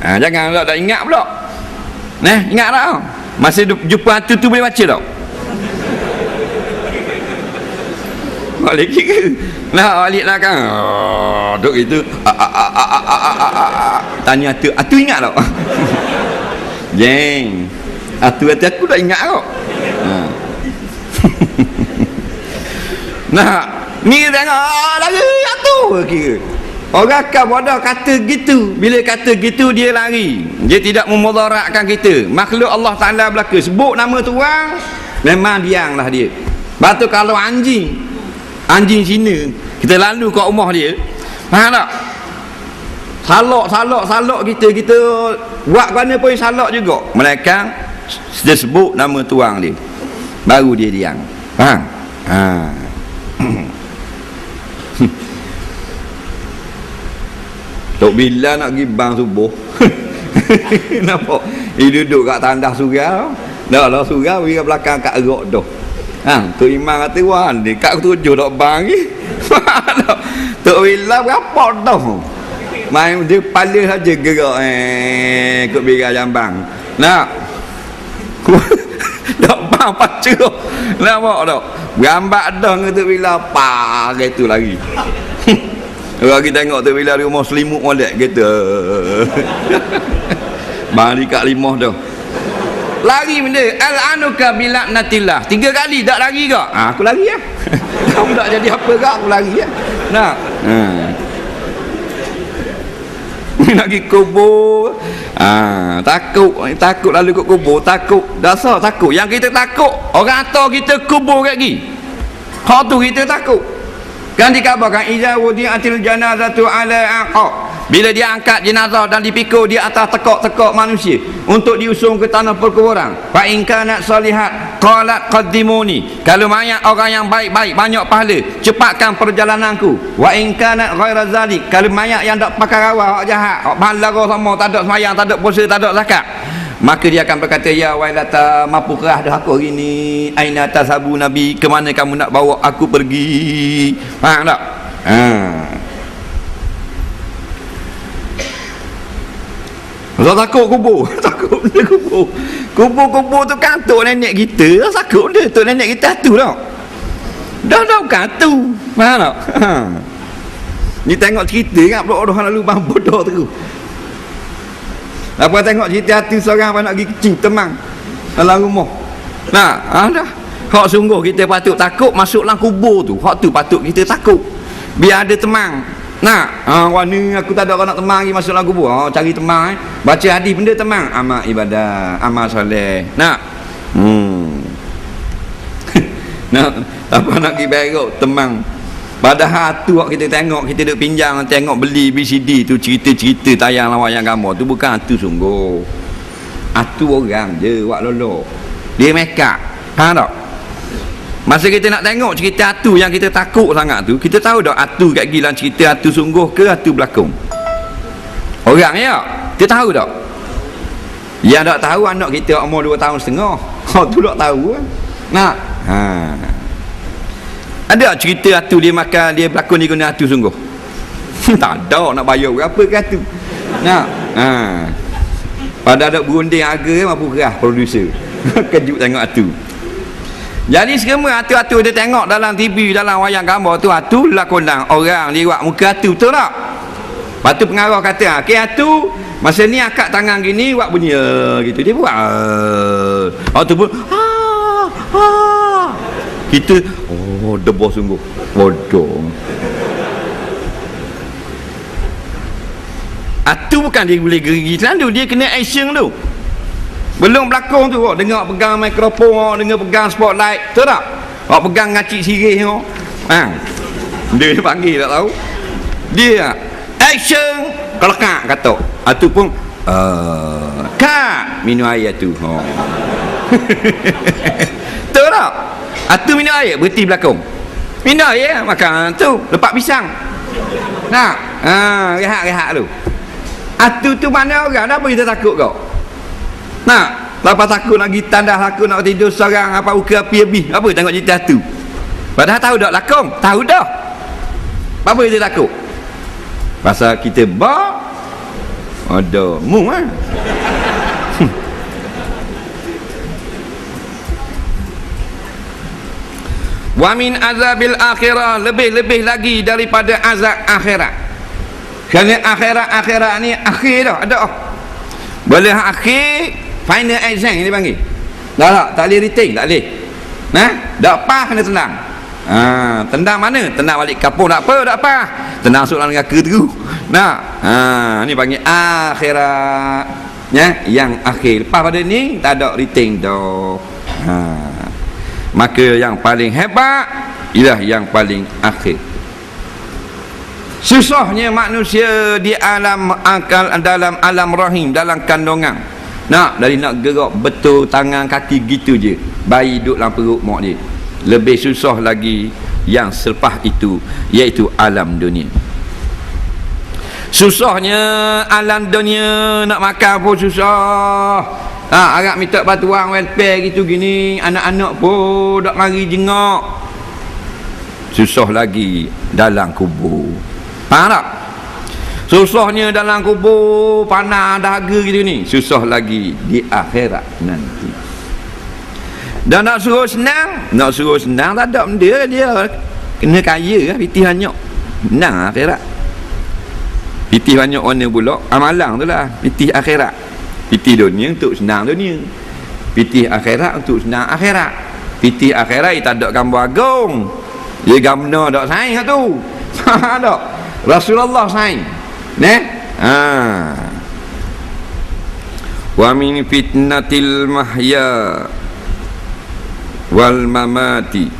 ha, jangan tak, tak ingat pula. Nah ingat tak masa jumpa hantu tu boleh baca tak? Balik kira nah balik lah kan? Oh, duk itu. Ah, ah, ah, tanya tu atu ingat tak? Jeng. Atu hati aku tak ingat kau ha. nah ni tengok lari atu kira orang akan bodoh kata gitu. Bila kata gitu dia lari. Dia tidak memudaratkan kita. Makhluk Allah Ta'ala belaka. Sebut nama tuang memang diang lah dia. Lepas tu kalau anjing anjing Cina kita lalu kat rumah dia. Faham tak? Salok salok salok kita. Kita buat mana pun salok juga. Mereka dia sebut nama tuang dia. Baru dia diam. Faham? Ha Tok Bila nak pergi bang subuh Nampak Dia duduk kat tandas surau Dah lah surau Pergi belakang kat erok tu Ha, Tok Imam kata wah ni kat tujuh dok bang ni. Tok Bila berapa tu? Main dia pala saja gerak eh ikut bira jambang. Nak. Dok bang pacu. Nampak tak? Gambar dah Tok Bila pa gitu lagi. Kita tengok Tok Bila rumah selimut molek. Bang di kat limah tu. Lari benda. Al-anuka bilaknatillah. Tiga kali tak lari ke ha, aku lari ya. Kamu tak jadi apa ke aku lari ya? Nak? Ha. nak pergi kubur. Ha, takut takut lalu ke kubur. Takut. Dasar takut. Yang kita takut orang atau kita kubur lagi. Kau tu kita takut kan dikabarkan iza wudi'atil janazatu ala aqab bila dia angkat jenazah dan dipikul di atas tekok-tekok manusia untuk diusung ke tanah perkuburan. Fa in kanat salihat qalat qaddimuni. Kalau mayat orang yang baik-baik banyak pahala, cepatkan perjalananku. Wa in kanat ghaira zalik. Kalau mayat yang tak pakai rawa, hak jahat, hak balara sama, tak ada semayang, tak ada puasa, tak ada zakat. Maka dia akan berkata Ya wailata Mampu kerah dah aku hari ni? Aina tasabu Nabi? Kemana kamu nak bawa aku pergi? Faham tak? Haa Rasa takut kubur. Takut benda kubur. Kubur-kubur tu kan Tok nenek kita. Rasa takut dia Tok nenek kita tu tau. Dah dah bukan tu Faham tak? Ha. Ni tengok cerita kan Pula orang lalu bang bodoh tu Apa tengok cerita hati seorang Apa nak pergi kecing temang Dalam rumah Nah ha, dah Hak sungguh kita patut takut Masuk dalam kubur tu Hak tu patut kita takut Biar ada temang Nak, ha, warna aku tak ada orang nak temang lagi masuk dalam kubur. Ha, cari temang eh. Baca hadis benda temang. Amal ibadah, amal soleh. Nak. Hmm. nak apa nak pergi berok temang. Padahal tu kita tengok, kita duk pinjam tengok beli BCD tu cerita-cerita tayang lawan yang gambar tu bukan tu sungguh. Atu orang je wak lolo. Dia up. Ha tak? Masa kita nak tengok cerita atu yang kita takut sangat tu, kita tahu dah atu kat gila cerita atu sungguh ke atu berlakon. Orang ya, kita tahu tak? Yang tak tahu anak kita umur 2 tahun setengah. Kau tu tak tahu. Eh? Nak? Ha. Ada cerita atu dia makan dia berlakon dia guna atu sungguh. tak ada nak bayar berapa ke atu. Nak? Ha. Pada ada berunding harga mampu kerah producer. Kejut tengok atu. Jadi semua atu-atu dia tengok dalam TV dalam wayang gambar tu atu lakonan orang liwat muka atu betul tak? Lepas tu pengarah kata ha, okay atu masa ni akak tangan gini buat bunyi uh, gitu dia buat uh. oh tu pun ha, ha. kita oh debos sungguh. Bodoh. Atu bukan dia boleh geri selalu dia kena action tu. Belum berlakon tu oh, dengar pegang mikrofon oh, dengar pegang spotlight tu tak? Oh, pegang ngacik sirih oh. ha. dia panggil tak tahu. Dia action! Kelekak kata itu pun uh, kak minum air tu. Oh. tu tak itu minum air berhenti belakang. Minum air makan. Tu lepak pisang. Nak? Ha, rehat-rehat tu itu tu mana orang dah apa kita takut kau? Nak, lepas takut nak pergi tandas aku nak tidur seorang apa uka api habis. Apa tengok cerita tu? Padahal tahu dak lakong, tahu dah. Apa dia takut? Pasal kita ba ada mu ah wa min azabil akhirah lebih-lebih lagi daripada azab akhirat. Kerana akhirat-akhirat ni akhir dah ada boleh akhir final exam ni panggil. Tak tak tak boleh rating tak boleh. Nah tak apa kena tendang. Ha, tendang mana? Tendang balik kapur tak apa tak apa tendang masuk dalam neraka tu. Nah ha, ni panggil akhirat. Ya yang akhir. Lepas pada ni tak ada rating dah. Ha. Maka yang paling hebat ialah yang paling akhir. Susahnya manusia di alam akal dalam alam rahim dalam kandungan. Nak dari nak gerak betul tangan kaki gitu je. Bayi duduk dalam perut mak dia. Lebih susah lagi yang selepas itu iaitu alam dunia susahnya alam dunia nak makan pun susah. Ha, agak minta bantuan welfare gitu gini. Anak-anak pun tak mari jengok. Susah lagi dalam kubur. Faham tak? Susahnya dalam kubur panah dahaga gitu ni. Susah lagi di akhirat nanti. Dan nak suruh senang nak suruh senang tak ada benda dia. Kena kaya lah pitih banyak senang akhirat pitih banyak warna pula. Amalang tu lah. Pitih akhirat. Pitih dunia untuk senang dunia. Pitih akhirat untuk senang akhirat. Pitih akhirat tak ada gambar agung. Dia gambar tak saing tu. Tak Rasulullah saing. Ne ha. Wa min fitnatil mahya wal mamati.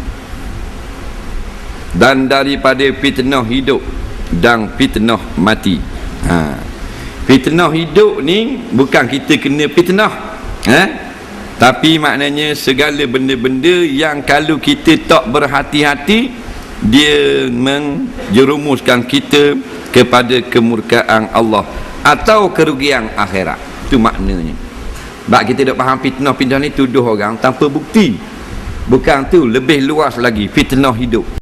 Dan daripada fitnah hidup dan fitnah mati. Ha. Fitnah hidup ni bukan kita kena fitnah ha? Tapi maknanya segala benda-benda yang kalau kita tak berhati-hati dia menjerumuskan kita kepada kemurkaan Allah atau kerugian akhirat. Itu maknanya. Sebab kita tak faham fitnah-fitnah ni tuduh orang tanpa bukti. Bukan tu lebih luas lagi fitnah hidup